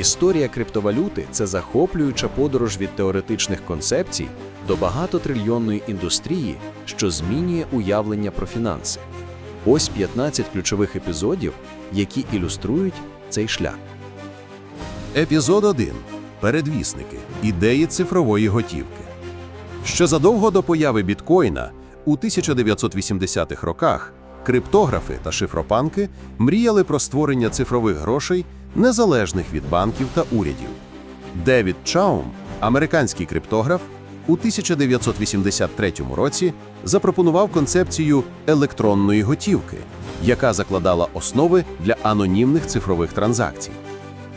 Історія криптовалюти це захоплююча подорож від теоретичних концепцій до багатотрильйонної індустрії, що змінює уявлення про фінанси. Ось 15 ключових епізодів, які ілюструють цей шлях. Епізод 1. Передвісники. Ідеї цифрової готівки. Ще задовго до появи біткоїна у 1980-х роках криптографи та шифропанки мріяли про створення цифрових грошей, незалежних від банків та урядів. Девід Чаум, американський криптограф, у 1983 році запропонував концепцію електронної готівки, яка закладала основи для анонімних цифрових транзакцій.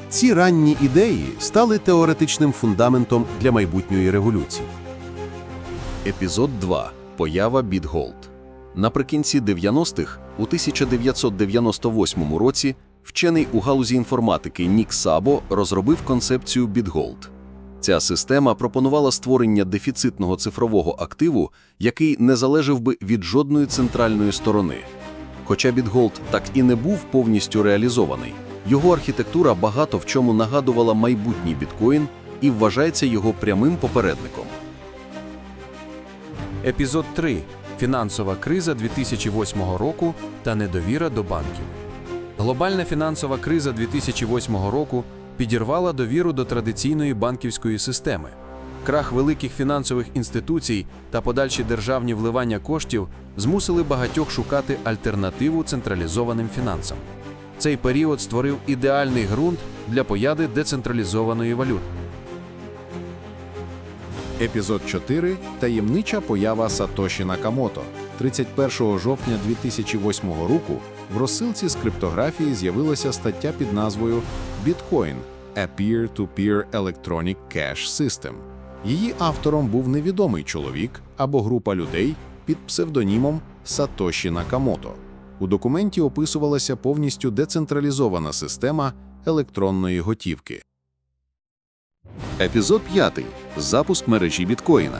Ці ранні ідеї стали теоретичним фундаментом для майбутньої революції. Епізод 2. Поява BitGold. Наприкінці 90-х, у 1998 році, вчений у галузі інформатики Нік Сабо розробив концепцію BitGold. Ця система пропонувала створення дефіцитного цифрового активу, який не залежав би від жодної центральної сторони. Хоча BitGold так і не був повністю реалізований, його архітектура багато в чому нагадувала майбутній біткоін і вважається його прямим попередником. Епізод 3. Фінансова криза 2008 року та недовіра до банків. Глобальна фінансова криза 2008 року підірвала довіру до традиційної банківської системи. Крах великих фінансових інституцій та подальші державні вливання коштів змусили багатьох шукати альтернативу централізованим фінансам. Цей період створив ідеальний ґрунт для появи децентралізованої валюти. Епізод 4. Таємнича поява Сатоші Накамото. 31 жовтня 2008 року в розсилці з криптографії з'явилася стаття під назвою Bitcoin – A Peer-to-Peer Electronic Cash System. Її автором був невідомий чоловік або група людей під псевдонімом Сатоші Накамото. У документі описувалася повністю децентралізована система електронної готівки. Епізод 5. Запуск мережі біткоїна.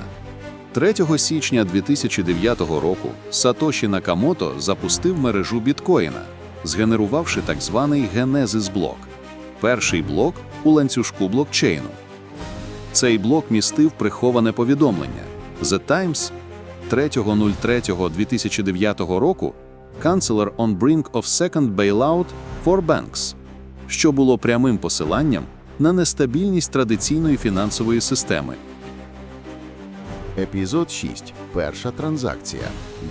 3 січня 2009 року Сатоші Накамото запустив мережу біткоїна, згенерувавши так званий генезис блок перший блок у ланцюжку блокчейну. Цей блок містив приховане повідомлення The Times 3.03.2009 року Counselor on brink of second bailout for banks, що було прямим посиланням на нестабільність традиційної фінансової системи. Епізод 6. Перша транзакція.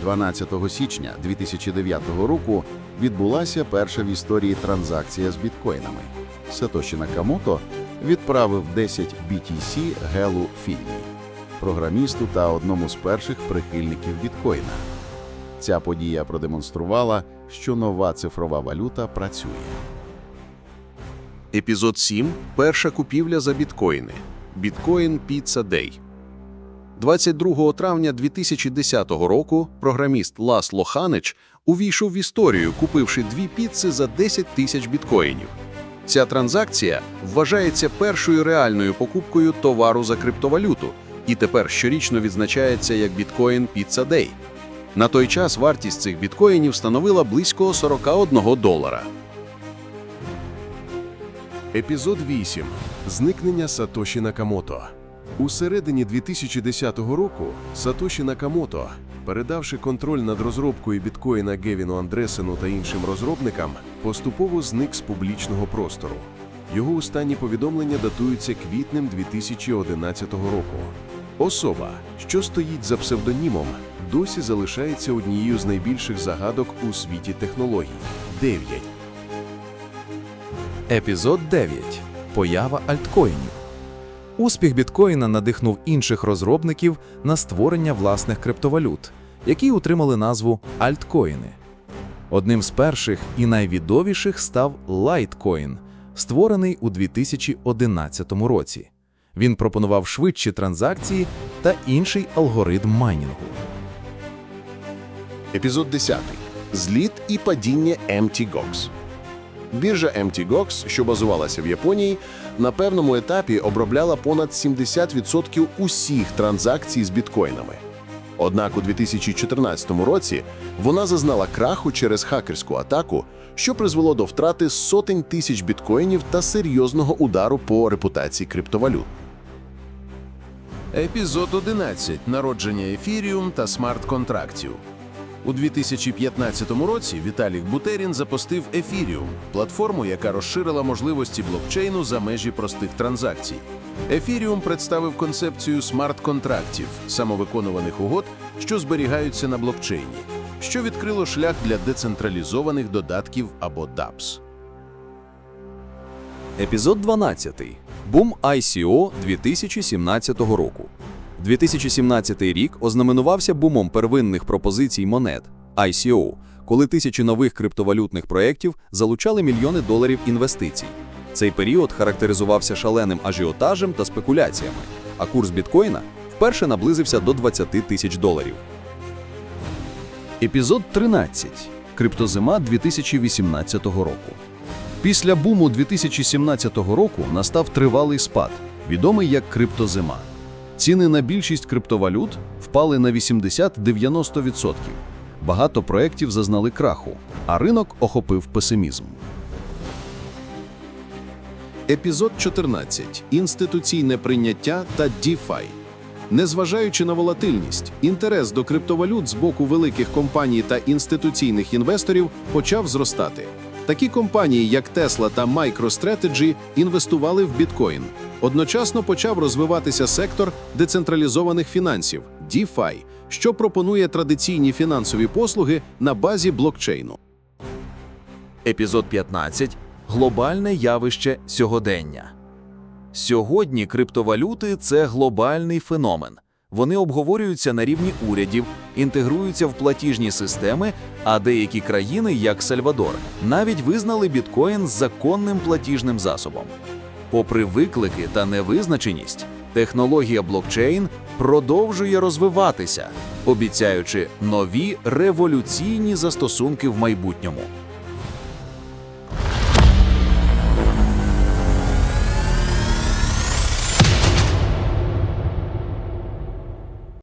12 січня 2009 року відбулася перша в історії транзакція з біткоїнами. Сатоші Накамото відправив 10 BTC Гелу Фінні, програмісту та одному з перших прихильників біткоїна. Ця подія продемонструвала, що нова цифрова валюта працює. Епізод 7. Перша купівля за біткоїни. Біткоін Pizza Day. 22 травня 2010 року програміст Ласло Ханич увійшов в історію, купивши дві піци за 10 тисяч біткоїнів. Ця транзакція вважається першою реальною покупкою товару за криптовалюту і тепер щорічно відзначається як біткоін Pizza Day. На той час вартість цих біткоїнів становила близько 41 долара. Епізод 8. Зникнення Сатоші Накамото. У середині 2010 року Сатоші Накамото, передавши контроль над розробкою біткоїна Гевіну Андресену та іншим розробникам, поступово зник з публічного простору. Його останні повідомлення датуються квітнем 2011 року. Особа, що стоїть за псевдонімом, досі залишається однією з найбільших загадок у світі технологій. 9. Епізод 9. Поява альткоїнів. Успіх біткоїна надихнув інших розробників на створення власних криптовалют, які отримали назву альткоїни. Одним з перших і найвідоміших став Litecoin, створений у 2011 році. Він пропонував швидші транзакції та інший алгоритм майнінгу. Епізод 10. Зліт і падіння MTGOX. Біржа MTGOX, що базувалася в Японії, на певному етапі обробляла понад 70% усіх транзакцій з біткоїнами. Однак у 2014 році вона зазнала краху через хакерську атаку, що призвело до втрати сотень тисяч біткоїнів та серйозного удару по репутації криптовалют. Епізод 11. Народження ефіріум та смарт-контрактів. У 2015 році Віталік Бутерін запустив Ефіріум, платформу, яка розширила можливості блокчейну за межі простих транзакцій. Ефіріум представив концепцію смарт-контрактів, самовиконуваних угод, що зберігаються на блокчейні, що відкрило шлях для децентралізованих додатків або DApps. Епізод 12. Бум ICO 2017 року. 2017 рік ознаменувався бумом первинних пропозицій монет ICO, коли тисячі нових криптовалютних проєктів залучали мільйони доларів інвестицій. Цей період характеризувався шаленим ажіотажем та спекуляціями, а курс біткоїна вперше наблизився до 20 тисяч доларів. Епізод 13. Криптозима 2018 року. Після буму 2017 року настав тривалий спад, відомий як криптозима. Ціни на більшість криптовалют впали на 80-90%. Багато проєктів зазнали краху, а ринок охопив песимізм. Епізод 14. Інституційне прийняття та DeFi. Незважаючи на волатильність, інтерес до криптовалют з боку великих компаній та інституційних інвесторів почав зростати. Такі компанії, як Tesla та MicroStrategy, інвестували в біткоін. Одночасно почав розвиватися сектор децентралізованих фінансів DeFi, що пропонує традиційні фінансові послуги на базі блокчейну. Епізод 15. Глобальне явище сьогодення. Сьогодні криптовалюти це глобальний феномен. Вони обговорюються на рівні урядів, інтегруються в платіжні системи, а деякі країни, як Сальвадор, навіть визнали біткоін законним платіжним засобом. Попри виклики та невизначеність, технологія блокчейн продовжує розвиватися, обіцяючи нові революційні застосунки в майбутньому.